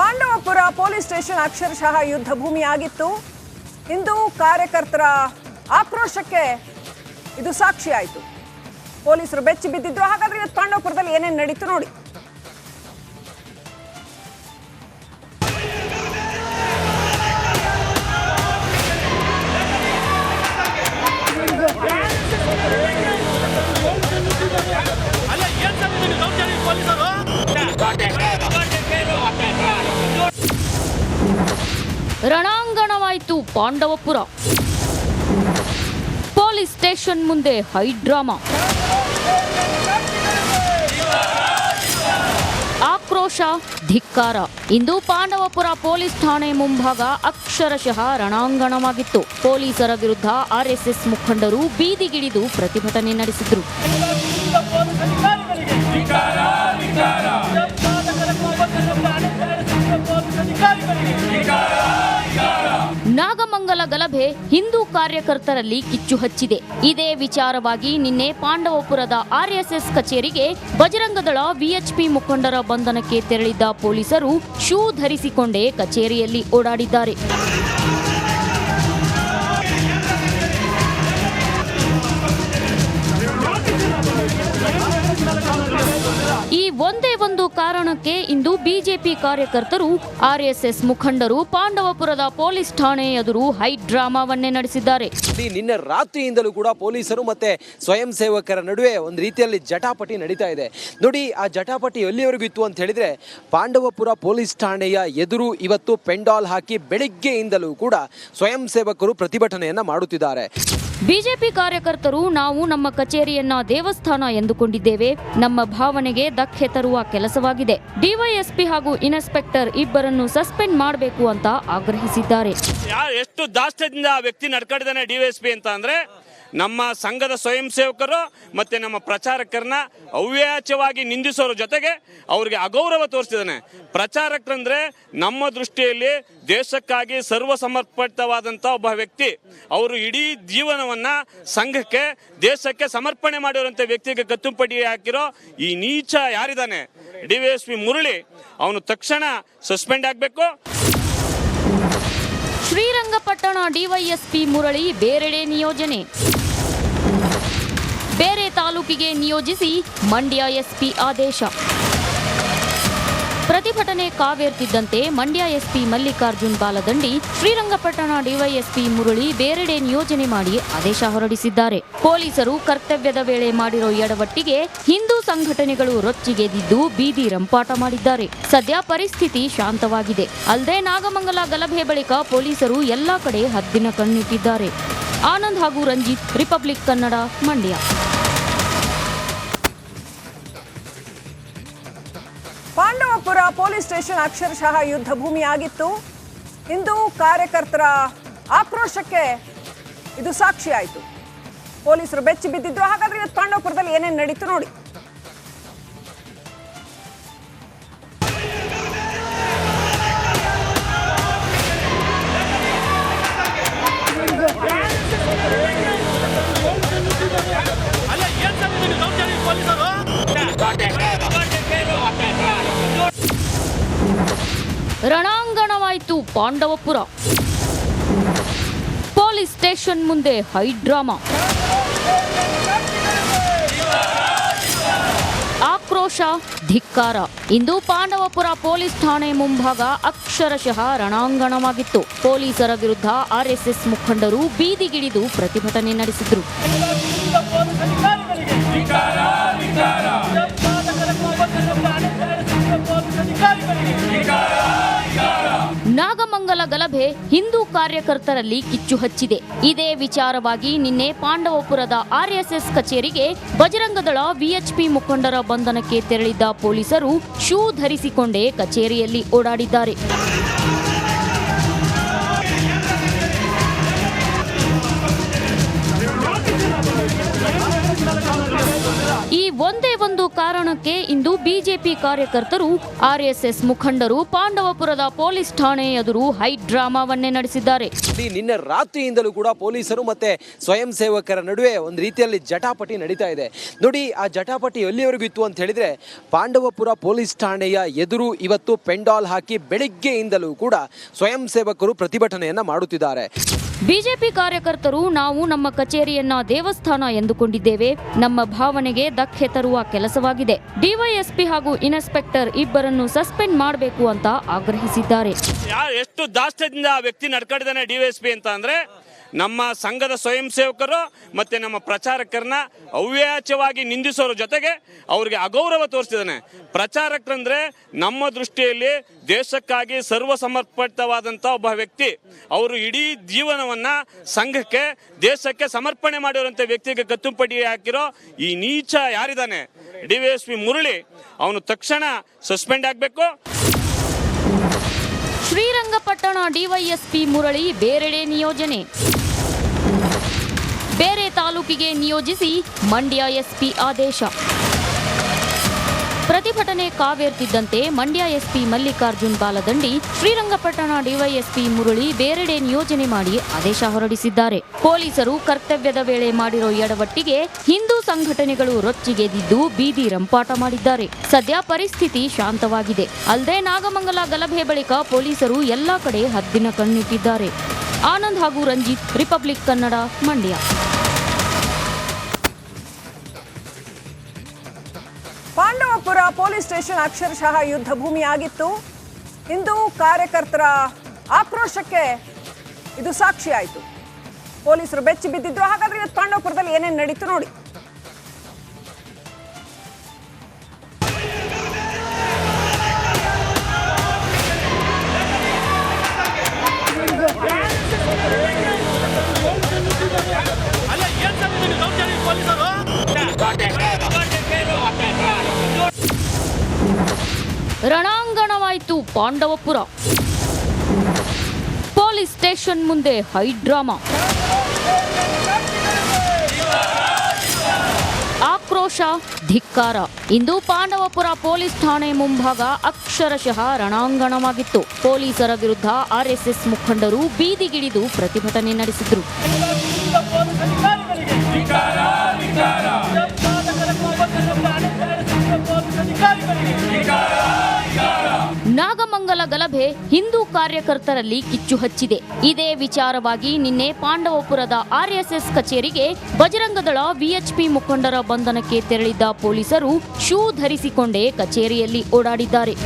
Pandavapura police station ಅಕ್ಷರಶಃ ಯುದ್ಧ ಭೂಮಿ ಆಗಿತ್ತು ಹಿಂದೂ ಕಾರ್ಯಕರ್ತರ ಆಕ್ರೋಶಕ್ಕೆ ಇದು ಸಾಕ್ಷಿ ಆಯಿತು. ಪೊಲೀಸರು ಬೆಚ್ಚಿ ಬಿದ್ದಿದ್ರು. ಹಾಗಾದ್ರೆ ಇವತ್ತು ಪಾಂಡವಪುರದಲ್ಲಿ ಏನೇನು ನಡೀತು ನೋಡಿ. ರಣಾಂಗಣವಾಯಿತು ಪಾಂಡವಪುರ. ಪೊಲೀಸ್ ಸ್ಟೇಷನ್ ಮುಂದೆ ಹೈಡ್ರಾಮಾ ಆಕ್ರೋಶ, ಧಿಕ್ಕಾರ. ಇಂದು ಪಾಂಡವಪುರ ಪೊಲೀಸ್ ಠಾಣೆ ಮುಂಭಾಗ ಅಕ್ಷರಶಃ ರಣಾಂಗಣವಾಗಿತ್ತು. ಪೊಲೀಸರ ವಿರುದ್ಧ ಆರ್ಎಸ್ಎಸ್ ಮುಖಂಡರು ಬೀದಿಗಿಳಿದು ಪ್ರತಿಭಟನೆ ನಡೆಸಿದ್ರು. ನಾಗಮಂಗಲ ಗಲಭೆ ಹಿಂದೂ ಕಾರ್ಯಕರ್ತರಲ್ಲಿ ಕಿಚ್ಚು ಹಚ್ಚಿದೆ. ಇದೇ ವಿಚಾರವಾಗಿ ನಿನ್ನೆ ಪಾಂಡವಪುರದ ಆರ್ಎಸ್ಎಸ್ ಕಚೇರಿಗೆ ಬಜರಂಗದಳ ವಿಎಚ್ಪಿ ಮುಖಂಡರ ಬಂಧನಕ್ಕೆ ತೆರಳಿದ್ದ ಪೊಲೀಸರು ಶೂ ಧರಿಸಿಕೊಂಡೇ ಕಚೇರಿಯಲ್ಲಿ ಓಡಾಡಿದ್ದಾರೆ. ಈ ಒಂದೇ ಒಂದು ಕಾರಣಕ್ಕೆ ಇಂದು ಬಿಜೆಪಿ ಕಾರ್ಯಕರ್ತರು, ಆರ್ಎಸ್ಎಸ್ ಮುಖಂಡರು, ಪಾಂಡವಪುರದ ಪೊಲೀಸ್ ಠಾಣೆ ಎದುರು ಹೈ ಡ್ರಾಮಾವನ್ನೇ ನಡೆಸಿದ್ದಾರೆ. ನಿನ್ನೆ ರಾತ್ರಿಯಿಂದಲೂ ಕೂಡ ಪೊಲೀಸರು ಮತ್ತೆ ಸ್ವಯಂ ಸೇವಕರ ನಡುವೆ ಒಂದು ರೀತಿಯಲ್ಲಿ ಜಟಾಪಟಿ ನಡೀತಾ ಇದೆ. ನೋಡಿ, ಆ ಜಟಾಪಟಿ ಎಲ್ಲಿವರೆಗೂ ಇತ್ತು ಅಂತ ಹೇಳಿದ್ರೆ, ಪಾಂಡವಪುರ ಪೊಲೀಸ್ ಠಾಣೆಯ ಎದುರು ಇವತ್ತು ಪೆಂಡಾಲ್ ಹಾಕಿ ಬೆಳಿಗ್ಗೆಯಿಂದಲೂ ಕೂಡ ಸ್ವಯಂ ಸೇವಕರು ಪ್ರತಿಭಟನೆಯನ್ನ ಮಾಡುತ್ತಿದ್ದಾರೆ. ಬಿಜೆಪಿ ಕಾರ್ಯಕರ್ತರು ನಾವು ನಮ್ಮ ಕಚೇರಿಯನ್ನ ದೇವಸ್ಥಾನ ಎಂದುಕೊಂಡಿದ್ದೇವೆ. ನಮ್ಮ ಭಾವನೆಗೆ ಧಕ್ಕೆ ತರುವ ಕೆಲಸವಾಗಿದೆ. ಡಿವೈಎಸ್ಪಿ ಹಾಗೂ ಇನ್ಸ್ಪೆಕ್ಟರ್ ಇಬ್ಬರನ್ನು ಸಸ್ಪೆಂಡ್ ಮಾಡಬೇಕು ಅಂತ ಆಗ್ರಹಿಸಿದ್ದಾರೆ. ಎಷ್ಟು ದಾಸ್ಯದಿಂದ ಆ ವ್ಯಕ್ತಿ ನಡ್ಕೊಂಡಿದ್ದಾನೆ ಡಿವೈಎಸ್ಪಿ ಅಂತ ಅಂದ್ರೆ ನಮ್ಮ ಸಂಘದ ಸ್ವಯಂ ಸೇವಕರು ಮತ್ತೆ ನಮ್ಮ ಪ್ರಚಾರಕರನ್ನ ಅವ್ಯಾಚ್ಯವಾಗಿ ನಿಂದಿಸೋರ ಜೊತೆಗೆ ಅವ್ರಿಗೆ ಅಗೌರವ ತೋರಿಸಿದ್ದಾನೆ ಪ್ರಚಾರಕರಂದ್ರೆ ನಮ್ಮ ದೃಷ್ಟಿಯಲ್ಲಿ ದೇಶಕ್ಕಾಗಿ ಸರ್ವಸಮರ್ಪಿತವಾದಂಥ ಒಬ್ಬ ವ್ಯಕ್ತಿ. ಅವರು ಇಡೀ ಜೀವನವನ್ನ ಸಂಘಕ್ಕೆ, ದೇಶಕ್ಕೆ ಸಮರ್ಪಣೆ ಮಾಡಿರುವಂಥ ವ್ಯಕ್ತಿಗೆ ಕತ್ತುಪಡಿ ಹಾಕಿರೋ ಈ ನೀಚ ಯಾರಿದ್ದಾನೆ? D V S P Murali. ಅವನು ತಕ್ಷಣ ಸಸ್ಪೆಂಡ್ ಆಗಬೇಕು. ಶ್ರೀರಂಗಪಟ್ಟಣ ಡಿವೈಎಸ್ಪಿ ಮುರಳಿ ಬೇರೆಡೆ ನಿಯೋಜನೆ. ಬೇರೆ ತಾಲೂಕಿಗೆ ನಿಯೋಜಿಸಿ ಮಂಡ್ಯ ಎಸ್ಪಿ ಆದೇಶ. ಪ್ರತಿಭಟನೆ ಕಾವೇರ್ತಿದ್ದಂತೆ ಮಂಡ್ಯ ಎಸ್ಪಿ ಮಲ್ಲಿಕಾರ್ಜುನ್ ಬಾಲದಂಡಿ, ಶ್ರೀರಂಗಪಟ್ಟಣ ಡಿವೈಎಸ್ಪಿ ಮುರಳಿ ಬೇರೆಡೆ ನಿಯೋಜನೆ ಮಾಡಿ ಆದೇಶ ಹೊರಡಿಸಿದ್ದಾರೆ. ಪೊಲೀಸರು ಕರ್ತವ್ಯದ ವೇಳೆ ಮಾಡಿರೋ ಎಡವಟ್ಟಿಗೆ ಹಿಂದೂ ಸಂಘಟನೆಗಳು ರೊಚ್ಚಿಗೆದಿದ್ದು ಬೀದಿ ರಂಪಾಟ ಮಾಡಿದ್ದಾರೆ. ಸದ್ಯ ಪರಿಸ್ಥಿತಿ ಶಾಂತವಾಗಿದೆ. ಅಲ್ಲದೆ ನಾಗಮಂಗಲ ಗಲಭೆ ಬಳಿಕ ಪೊಲೀಸರು ಎಲ್ಲಾ ಕಡೆ ಹದ್ದಿನ ಕಣ್ಣಿಟ್ಟಿದ್ದಾರೆ. ಆನಂದ್ ಹಾಗೂ Ranjit, republic Kannada, Mandya. Police station ಅಕ್ಷರಶಃ ಯುದ್ಧ ಭೂಮಿಯಾಗಿತ್ತು. ಹಿಂದೂ ಕಾರ್ಯಕರ್ತರ ಆಕ್ರೋಶಕ್ಕೆ ಇದು ಸಾಕ್ಷಿ ಆಯಿತು. ಪೊಲೀಸರು ಬೆಚ್ಚಿ ಬಿದ್ದಿದ್ರು. ಹಾಗಾದ್ರೆ ಇವತ್ತು ಪಾಂಡವಪುರದಲ್ಲಿ ಏನೇನು ನಡೀತು ನೋಡಿ. ಪಾಂಡವಪುರ. ಪೊಲೀಸ್ ಸ್ಟೇಷನ್ ಮುಂದೆ ಹೈಡ್ರಾಮಾ ಆಕ್ರೋಶ, ಧಿಕ್ಕಾರ. ಇಂದು ಪಾಂಡವಪುರ ಪೊಲೀಸ್ ಠಾಣೆ ಮುಂಭಾಗ ಅಕ್ಷರಶಃ ರಣಾಂಗಣವಾಗಿತ್ತು. ಪೊಲೀಸರ ವಿರುದ್ಧ ಆರ್ಎಸ್ಎಸ್ ಮುಖಂಡರು ಬೀದಿಗಿಳಿದು ಪ್ರತಿಭಟನೆ ನಡೆಸಿದ್ರು. ನಾಗಮಂಗಲ ಗಲಭೆ ಹಿಂದೂ ಕಾರ್ಯಕರ್ತರಲ್ಲಿ ಕಿಚ್ಚು ಹಚ್ಚಿದೆ. ಇದೇ ವಿಚಾರವಾಗಿ ನಿನ್ನೆ ಪಾಂಡವಪುರದ ಆರ್ಎಸ್ಎಸ್ ಕಚೇರಿಗೆ ಬಜರಂಗದಳ ವಿಎಚ್ಪಿ ಮುಖಂಡರ ಬಂಧನಕ್ಕೆ ತೆರಳಿದ್ದ ಪೊಲೀಸರು ಶೂ ಧರಿಸಿಕೊಂಡೇ ಕಚೇರಿಯಲ್ಲಿ ಓಡಾಡಿದ್ದಾರೆ. ಈ ಒಂದೇ ಒಂದು ಕಾರಣಕ್ಕೆ ಇಂದು ಬಿಜೆಪಿ ಕಾರ್ಯಕರ್ತರು, ಆರ್ಎಸ್ಎಸ್ ಮುಖಂಡರು, ಪಾಂಡವಪುರದ ಪೊಲೀಸ್ ಠಾಣೆ ಎದುರು ಹೈ ಡ್ರಾಮಾವನ್ನೇ ನಡೆಸಿದ್ದಾರೆ. ನಿನ್ನೆ ರಾತ್ರಿಯಿಂದಲೂ ಕೂಡ ಪೊಲೀಸರು ಮತ್ತೆ ಸ್ವಯಂ ಸೇವಕರ ನಡುವೆ ಒಂದು ರೀತಿಯಲ್ಲಿ ಜಟಾಪಟಿ ನಡೀತಾ ಇದೆ. ನೋಡಿ, ಆ ಜಟಾಪಟಿ ಎಲ್ಲಿವರೆಗೂ ಇತ್ತು ಅಂತ ಹೇಳಿದ್ರೆ, ಪಾಂಡವಪುರ ಪೊಲೀಸ್ ಠಾಣೆಯ ಎದುರು ಇವತ್ತು ಪೆಂಡಾಲ್ ಹಾಕಿ ಬೆಳಿಗ್ಗೆಯಿಂದಲೂ ಕೂಡ ಸ್ವಯಂ ಸೇವಕರು ಪ್ರತಿಭಟನೆಯನ್ನ ಮಾಡುತ್ತಿದ್ದಾರೆ. ಬಿಜೆಪಿ ಕಾರ್ಯಕರ್ತರು ನಾವು ನಮ್ಮ ಕಚೇರಿಯನ್ನ ದೇವಸ್ಥಾನ ಎಂದುಕೊಂಡಿದ್ದೇವೆ. ನಮ್ಮ ಭಾವನೆಗೆ ಧಕ್ಕೆ ತರುವ ಕೆಲಸವಾಗಿದೆ. ಡಿವೈಎಸ್ಪಿ ಹಾಗೂ ಇನ್ಸ್ಪೆಕ್ಟರ್ ಇಬ್ಬರನ್ನು ಸಸ್ಪೆಂಡ್ ಮಾಡಬೇಕು ಅಂತ ಆಗ್ರಹಿಸಿದ್ದಾರೆ. ಎಷ್ಟು ದಾಸ್ಯದಿಂದ ಆ ವ್ಯಕ್ತಿ ನಡ್ಕೊಂಡಿದ್ದಾನೆ ಡಿವೈಎಸ್ಪಿ ಅಂತ ಅಂದ್ರೆ ನಮ್ಮ ಸಂಘದ ಸ್ವಯಂ ಸೇವಕರು ಮತ್ತೆ ನಮ್ಮ ಪ್ರಚಾರಕರನ್ನ ಅವ್ಯಾಚ್ಯವಾಗಿ ನಿಂದಿಸೋರ ಜೊತೆಗೆ ಅವ್ರಿಗೆ ಅಗೌರವ ತೋರಿಸಿದ್ದಾನೆ ಪ್ರಚಾರಕರಂದ್ರೆ ನಮ್ಮ ದೃಷ್ಟಿಯಲ್ಲಿ ದೇಶಕ್ಕಾಗಿ ಸರ್ವಸಮರ್ಪಿತವಾದಂಥ ಒಬ್ಬ ವ್ಯಕ್ತಿ. ಅವರು ಇಡೀ ಜೀವನವನ್ನ ಸಂಘಕ್ಕೆ, ದೇಶಕ್ಕೆ ಸಮರ್ಪಣೆ ಮಾಡಿರುವಂಥ ವ್ಯಕ್ತಿಗೆ ಕತ್ತುಪಡಿ ಹಾಕಿರೋ ಈ ನೀಚ ಯಾರಿದ್ದಾನೆ? ಪಿ ಮುರಳಿ. ಅವನು ತಕ್ಷಣ ಸಸ್ಪೆಂಡ್ ಆಗಬೇಕು. ಶ್ರೀರಂಗಪಟ್ಟಣ ಡಿವೈಎಸ್ಪಿ ಮುರಳಿ ಬೇರೆಡೆ ನಿಯೋಜನೆ. ಬೇರೆ ತಾಲೂಕಿಗೆ ನಿಯೋಜಿಸಿ ಮಂಡ್ಯ ಎಸ್ಪಿ ಆದೇಶ. ಪ್ರತಿಭಟನೆ ಕಾವೇರ್ತಿದ್ದಂತೆ ಮಂಡ್ಯ ಎಸ್ಪಿ ಮಲ್ಲಿಕಾರ್ಜುನ್ ಬಾಲದಂಡಿ, ಶ್ರೀರಂಗಪಟ್ಟಣ ಡಿವೈಎಸ್ಪಿ ಮುರುಳಿ ಬೇರೆಡೆ ನಿಯೋಜನೆ ಮಾಡಿ ಆದೇಶ ಹೊರಡಿಸಿದ್ದಾರೆ. ಪೊಲೀಸರು ಕರ್ತವ್ಯದ ವೇಳೆ ಮಾಡಿರೋ ಎಡವಟ್ಟಿಗೆ ಹಿಂದೂ ಸಂಘಟನೆಗಳು ರೊಚ್ಚಿಗೆದಿದ್ದು ಬೀದಿ ರಂಪಾಟ ಮಾಡಿದ್ದಾರೆ. ಸದ್ಯ ಪರಿಸ್ಥಿತಿ ಶಾಂತವಾಗಿದೆ. ಅಲ್ಲದೆ ನಾಗಮಂಗಲ ಗಲಭೆ ಬಳಿಕ ಪೊಲೀಸರು ಎಲ್ಲಾ ಕಡೆ ಹದ್ದಿನ ಕಣ್ಣಿಟ್ಟಿದ್ದಾರೆ. ಆನಂದ್ ಹಾಗೂ Ranjit, republic Kannada, Mandya. Police station ಅಕ್ಷರಶಃ ಯುದ್ಧ ಭೂಮಿ ಆಗಿತ್ತು ಇಂದು ಕಾರ್ಯಕರ್ತರ ಆಕ್ರೋಶಕ್ಕೆ ಇದು ಸಾಕ್ಷಿ ಆಯಿತು. ಪೊಲೀಸರು ಬೆಚ್ಚಿ ಬಿದ್ದಿದ್ರು, ಹಾಗಾದ್ರೆ ಇವತ್ತು ಪಾಂಡವಪುರದಲ್ಲಿ ಏನೇನು ನಡೀತು ನೋಡಿ. ರಣಾಂಗಣವಾಯಿತು ಪಾಂಡವಪುರ. ಪೊಲೀಸ್ ಸ್ಟೇಷನ್ ಮುಂದೆ ಹೈ ಡ್ರಾಮಾ. ಆಕ್ರೋಶ, ಧಿಕ್ಕಾರ. ಇಂದು ಪಾಂಡವಪುರ ಪೊಲೀಸ್ ಠಾಣೆ ಮುಂಭಾಗ ಅಕ್ಷರಶಃ ರಣಾಂಗಣವಾಗಿತ್ತು. ಪೊಲೀಸರ ವಿರುದ್ಧ ಆರ್ಎಸ್ಎಸ್ ಮುಖಂಡರು ಬೀದಿಗಿಳಿದು ಪ್ರತಿಭಟನೆ ನಡೆಸಿದ್ರು. ನಾಗಮಂಗಲ ಗಲಭೆ ಹಿಂದೂ ಕಾರ್ಯಕರ್ತರಲ್ಲಿ ಕಿಚ್ಚು ಹಚ್ಚಿದೆ. ಇದೇ ವಿಚಾರವಾಗಿ ನಿನ್ನೆ ಪಾಂಡವಪುರದ ಆರ್ಎಸ್ಎಸ್ ಕಚೇರಿಗೆ ಬಜರಂಗದಳ ವಿಎಚ್ಪಿ ಮುಖಂಡರ ಬಂಧನಕ್ಕೆ ತೆರಳಿದ್ದ ಪೊಲೀಸರು ಶೂ ಧರಿಸಿಕೊಂಡೇ ಕಚೇರಿಯಲ್ಲಿ ಓಡಾಡಿದ್ದಾರೆ.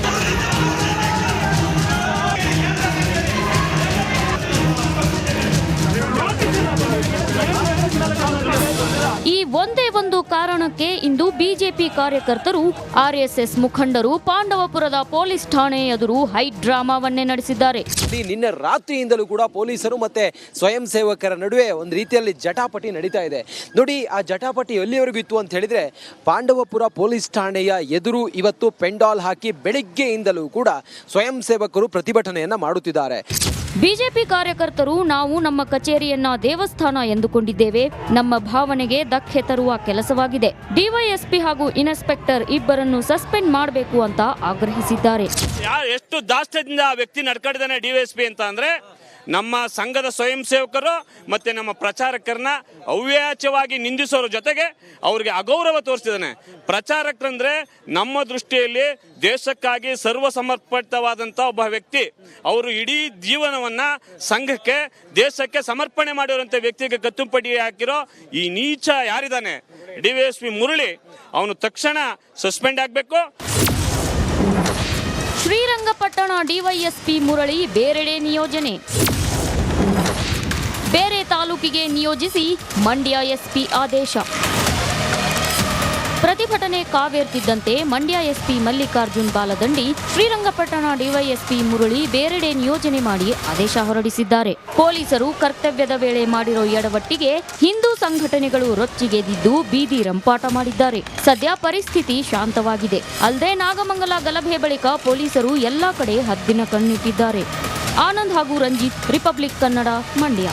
ಈ ಒಂದೇ ಒಂದು ಕಾರಣಕ್ಕೆ ಬಿಜೆಪಿ ಕಾರ್ಯಕರ್ತರು, ಆರ್ಎಸ್ಎಸ್ ಮುಖಂಡರು, ಪಾಂಡವಪುರದ ಪೊಲೀಸ್ ಠಾಣೆ ಎದುರು ಹೈ ಡ್ರಾಮಾವನ್ನೇ ನಡೆಸಿದ್ದಾರೆ. ನಿನ್ನೆ ರಾತ್ರಿಯಿಂದಲೂ ಕೂಡ ಪೊಲೀಸರು ಮತ್ತೆ ಸ್ವಯಂ ಸೇವಕರ ನಡುವೆ ಒಂದು ರೀತಿಯಲ್ಲಿ ಜಟಾಪಟಿ ನಡೀತಾ ಇದೆ. ನೋಡಿ, ಆ ಜಟಾಪಟಿ ಎಲ್ಲಿವರೆಗೂ ಇತ್ತು ಅಂತ ಹೇಳಿದ್ರೆ, ಪಾಂಡವಪುರ ಪೊಲೀಸ್ ಠಾಣೆಯ ಎದುರು ಇವತ್ತು ಪೆಂಡಾಲ್ ಹಾಕಿ ಬೆಳಿಗ್ಗೆಯಿಂದಲೂ ಕೂಡ ಸ್ವಯಂ ಸೇವಕರು ಪ್ರತಿಭಟನೆಯನ್ನ ಮಾಡುತ್ತಿದ್ದಾರೆ. ಬಿಜೆಪಿ ಕಾರ್ಯಕರ್ತರು ನಾವು ನಮ್ಮ ಕಚೇರಿಯನ್ನ ದೇವಸ್ಥಾನ ಎಂದುಕೊಂಡಿದ್ದೇವೆ. ನಮ್ಮ ಭಾವನೆಗೆ ಧಕ್ಕೆ ತರುವ ಕೆಲಸವಾಗಿದೆ. ಡಿವೈಎಸ್ಪಿ ಹಾಗೂ ಇನ್ಸ್ಪೆಕ್ಟರ್ ಇಬ್ಬರನ್ನು ಸಸ್ಪೆಂಡ್ ಮಾಡಬೇಕು ಅಂತ ಆಗ್ರಹಿಸಿದ್ದಾರೆ. ಎಷ್ಟು ದಾಸ್ಯದಿಂದ ಆ ವ್ಯಕ್ತಿ ನಡ್ಕೊಂಡಿದ್ದಾನೆ ಡಿವೈಎಸ್ಪಿ ಅಂತ ಅಂದ್ರೆ ನಮ್ಮ ಸಂಘದ ಸ್ವಯಂ ಸೇವಕರು ಮತ್ತೆ ನಮ್ಮ ಪ್ರಚಾರಕರನ್ನ ಅವ್ಯಾಚ್ಯವಾಗಿ ನಿಂದಿಸೋರ ಜೊತೆಗೆ ಅವ್ರಿಗೆ ಅಗೌರವ ತೋರಿಸಿದ್ದಾನೆ ಪ್ರಚಾರಕರಂದ್ರೆ ನಮ್ಮ ದೃಷ್ಟಿಯಲ್ಲಿ ದೇಶಕ್ಕಾಗಿ ಸರ್ವ ಸಮರ್ಪಿತವಾದಂತ ಒಬ್ಬ ವ್ಯಕ್ತಿ. ಅವರು ಇಡೀ ಜೀವನವನ್ನ ಸಂಘಕ್ಕೆ, ದೇಶಕ್ಕೆ ಸಮರ್ಪಣೆ ಮಾಡಿರುವಂಥ ವ್ಯಕ್ತಿಗೆ ಕತ್ತುಪಡಿ ಹಾಕಿರೋ ಈ ನೀಚ ಯಾರಿದ್ದಾನೆ? D V Murali. ಅವನು ತಕ್ಷಣ ಸಸ್ಪೆಂಡ್ ಆಗಬೇಕು. ಶ್ರೀರಂಗಪಟ್ಟಣ ಡಿವೈಎಸ್ಪಿ ಮುರಳಿ ಬೇರೆಡೆ ನಿಯೋಜನೆ. ತಾಲೂಕಿಗೆ ನಿಯೋಜಿಸಿ ಮಂಡ್ಯ ಎಸ್ಪಿ ಆದೇಶ. ಪ್ರತಿಭಟನೆ ಕಾವೇರ್ತಿದ್ದಂತೆ ಮಂಡ್ಯ ಎಸ್ಪಿ ಮಲ್ಲಿಕಾರ್ಜುನ್ ಬಾಲದಂಡಿ ಶ್ರೀರಂಗಪಟ್ಟಣ ಡಿವೈಎಸ್ಪಿ ಮುರಳಿ ಬೇರೆಡೆ ನಿಯೋಜನೆ ಮಾಡಿ ಆದೇಶ ಹೊರಡಿಸಿದ್ದಾರೆ. ಪೊಲೀಸರು ಕರ್ತವ್ಯದ ವೇಳೆ ಮಾಡಿರೋ ಎಡವಟ್ಟಿಗೆ ಹಿಂದೂ ಸಂಘಟನೆಗಳು ರೊಚ್ಚಿಗೆದಿದ್ದು ಬೀದಿ ರಂಪಾಟ ಮಾಡಿದ್ದಾರೆ. ಸದ್ಯ ಪರಿಸ್ಥಿತಿ ಶಾಂತವಾಗಿದೆ. ಅಲ್ಲದೆ ನಾಗಮಂಗಲ ಗಲಭೆ ಬಳಿಕ ಪೊಲೀಸರು ಎಲ್ಲಾ ಕಡೆ ಹದ್ದಿನ ಕಣ್ಣಿಟ್ಟಿದ್ದಾರೆ. ಆನಂದ್ ಹಾಗೂ ರಂಜಿತ್, ರಿಪಬ್ಲಿಕ್ ಕನ್ನಡ, ಮಂಡ್ಯ.